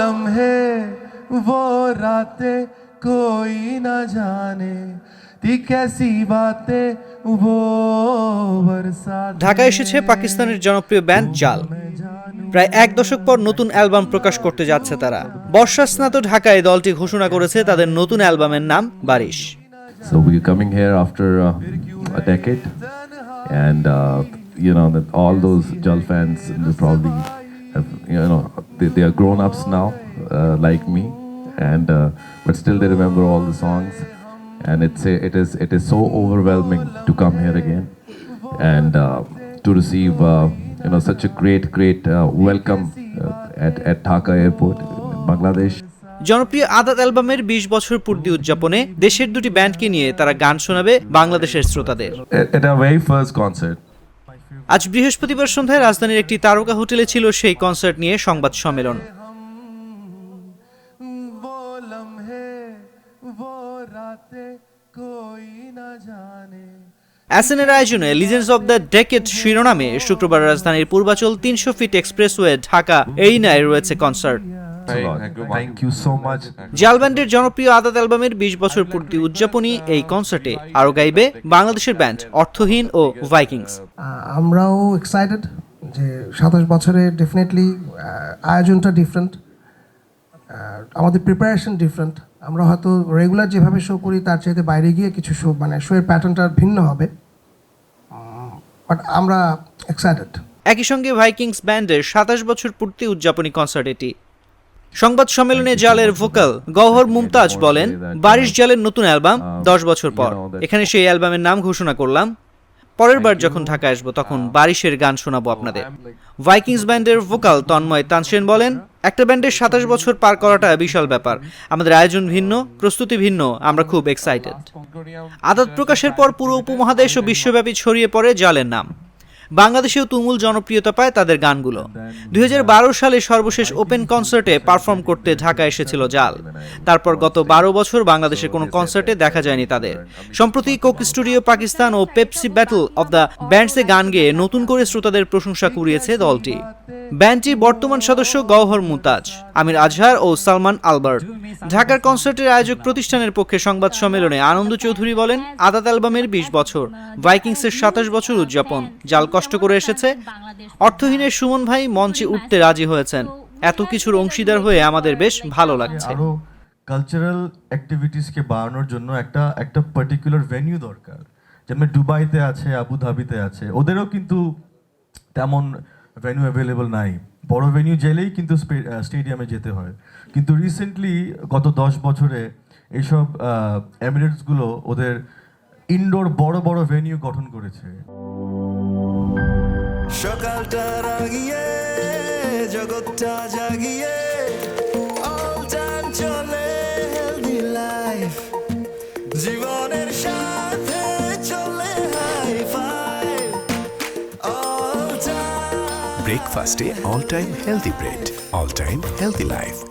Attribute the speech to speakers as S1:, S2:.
S1: लम्हे वो रातें कोई ना जाने थी कैसी बातें वो बरसात
S2: ঢাকায় এসেছে পাকিস্তানের জনপ্রিয় ব্যান্ড জাল প্রায় এক দশক পর নতুন অ্যালবাম প্রকাশ করতে যাচ্ছে তারা বর্ষা স্নাত ঢাকায় দলটি ঘোষণা করেছে তাদের নতুন অ্যালবামের নাম বারিশ
S3: So we're coming here after uh, a decade, and uh, you know that all those Jal fans they probably have you know they, they are grown ups now, uh, like me, and uh, but still they remember all the songs, and it's a, it is it is so overwhelming to come here again, and uh, to receive uh, you know such a great great uh, welcome uh, at at Dhaka Airport, in Bangladesh.
S2: জনপ্রিয় আদাত অ্যালবামের বিশ বছর পূর্তি উদযাপনে দেশের দুটি ব্যান্ডকে নিয়ে তারা গান শোনাবে বাংলাদেশের শ্রোতাদের
S3: এটা very first concert.
S2: আজ বৃহস্পতিবার সন্ধ্যায় রাজধানীর একটি তারকা হোটেলে ছিল সেই কনসার্ট নিয়ে সংবাদ সম্মেলন। অ্যাসেনের আয়োজনে লিজেন্স অব দ্য ডেকেট শিরোনামে শুক্রবার রাজধানীর পূর্বাচল তিনশো ফিট এক্সপ্রেসওয়ে ঢাকা এরিনায় রয়েছে concert.
S1: Thank you so much.
S2: জাল জনপ্রিয় আদাত অ্যালবামের বিশ বছর পূর্তি উদযাপনী এই কনসার্টে আরও গাইবে বাংলাদেশের ব্যান্ড অর্থহীন ও ভাইকিংস।
S4: আহ, আমরাও এক্সাইটেড যে সাতাশ বছরে ডেফিনেটলি আয়োজনটা ডিফারেন্ট আমাদের প্রিপারেশন ডিফারেন্ট আমরা হয়তো রেগুলার যেভাবে শো করি তার চাইতে বাইরে গিয়ে কিছু শো মানে শোয়ের প্যাটার্নটা ভিন্ন হবে। বাট আমরা এক্সাইটেড
S2: একই সঙ্গে ভাইকিংস ব্যান্ডের সাতাশ বছর পূর্তি উদযাপনী কনসার্ট এটি সংবাদ সম্মেলনে জালের ভোকাল গহর মুমতাজ বলেন, বারিশ জালের নতুন অ্যালবাম দশ বছর পর। এখানে সেই অ্যালবামের নাম ঘোষণা করলাম। পরের বার যখন ঢাকা আসব তখন বারিশের গান শোনাবো আপনাদের। ভাইকিংস ব্যান্ডের ভোকাল তন্ময় তানসেন বলেন, একটা ব্যান্ডের সাতাশ বছর পার করাটা বিশাল ব্যাপার। আমাদের আয়োজন ভিন্ন, প্রস্তুতি ভিন্ন, আমরা খুব এক্সাইটেড আদাত প্রকাশের পর পুরো উপমহাদেশ ও বিশ্বব্যাপী ছড়িয়ে পড়ে জালের নাম। বাংলাদেশেও তুমুল জনপ্রিয়তা পায় তাদের গানগুলো। দুই হাজার বারো সালে সর্বশেষ ওপেন কনসার্টে পারফর্ম করতে ঢাকা এসেছিল জাল। তারপর গত বারো বছর বাংলাদেশের কোনো কনসার্টে দেখা যায়নি তাদের। সম্প্রতি কোক স্টুডিও পাকিস্তান ও পেপসি ব্যাটল অব দ্য ব্যান্ডসে গান গেয়ে নতুন করে শ্রোতাদের প্রশংসা কুড়িয়েছে দলটি। ব্যান্ডটির বর্তমান সদস্য গওহর মুতাজ, আমির আজহার ও সালমান আলবার্ট। ঢাকার কনসার্টের আয়োজক প্রতিষ্ঠানের পক্ষে সংবাদ সম্মেলনে আনন্দ চৌধুরী বলেন, আদাত অ্যালবামের বিশ বছর, ভাইকিংসের সাতাশ বছর উদযাপন জাল কষ্ট করে এসেছে। অর্থহীনের সুমন ভাই মঞ্চে উঠতে রাজি হয়েছেন। এত কিছুর অংশীদার হয়ে আমাদের বেশ ভালো লাগছে।
S5: কালচারাল অ্যাক্টিভিটিসকে বাড়ানোর জন্য একটা একটা পার্টিকুলার ভেন্যু দরকার। যেমন দুবাইতে আছে আবু ধাবিতে আছে। ওদেরও কিন্তু তেমন ভেন্যু অ্যাভেলেবল নাই। বড় ভেন্যু জেলেই কিন্তু স্টেডিয়ামে যেতে হয়। কিন্তু রিসেন্টলি গত দশ বছরে এইসব এমিরেটসগুলো ওদের ইনডোর বড় বড় ভেনিউ গঠন করেছে।
S6: সকালটা রাগিয়ে, জগৎটা জাগিয়ে
S7: ব্রেকফাস্টে all time healthy bread all time healthy life